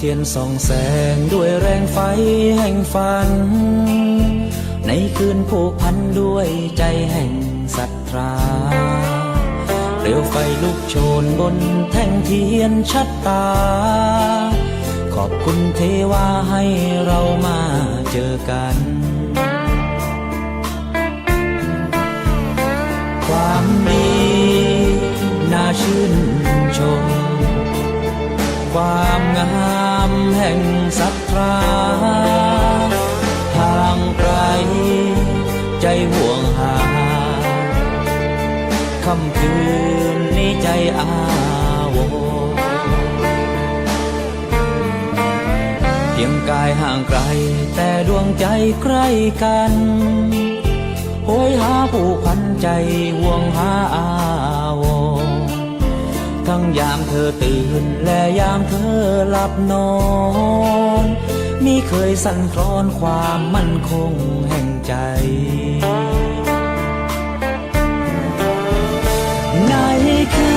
เทียนส่องแสงด้วยแรงไฟแห่งฝัน ในคืนผูกพันด้วยใจแห่งศรัทธาเปลวไฟลุกโชนบนแท่งเทียนชัดตา ขอบคุณเทวาให้เรามาเจอกัน ความดีน่าชื่นชมความ ห่งศรัทธาห่างไกลใจห่วงหาค่ำคืนนี้ใจอาวเพียงกายห่างไกล แต่ดวงใจใกล้กันโหยหาผู้พันใจห่วงหาอาว ยามเธอตื่น และยามเธอหลับนอนมีเคยสั่นคลอนความมั่นคงแห่งใจ ในคื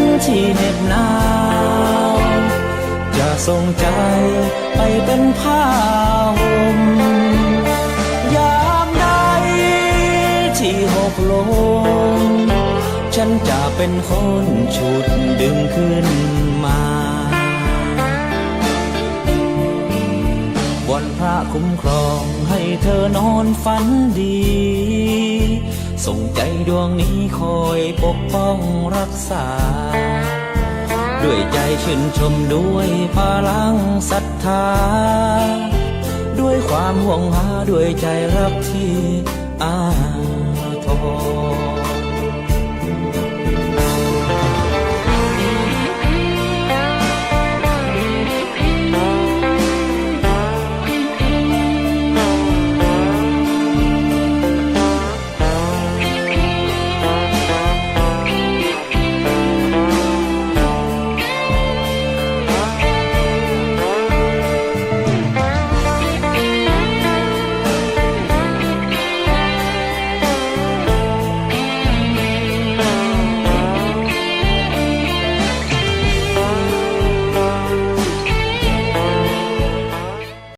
นที่เหน็บหนาว จะส่งใจไปเป็นผ้าห่มยามใดที่หกลม ฉันจะเป็นคนฉุดดึงขึ้นมาวันพระคุ้มครองให้เธอนอนฝันดี ส่งใจดวงนี้คอยปกป้องรักษา ด้วยใจชื่นชมด้วยพลังศรัทธา ด้วยความห่วงหาด้วยใจรักที่อาทร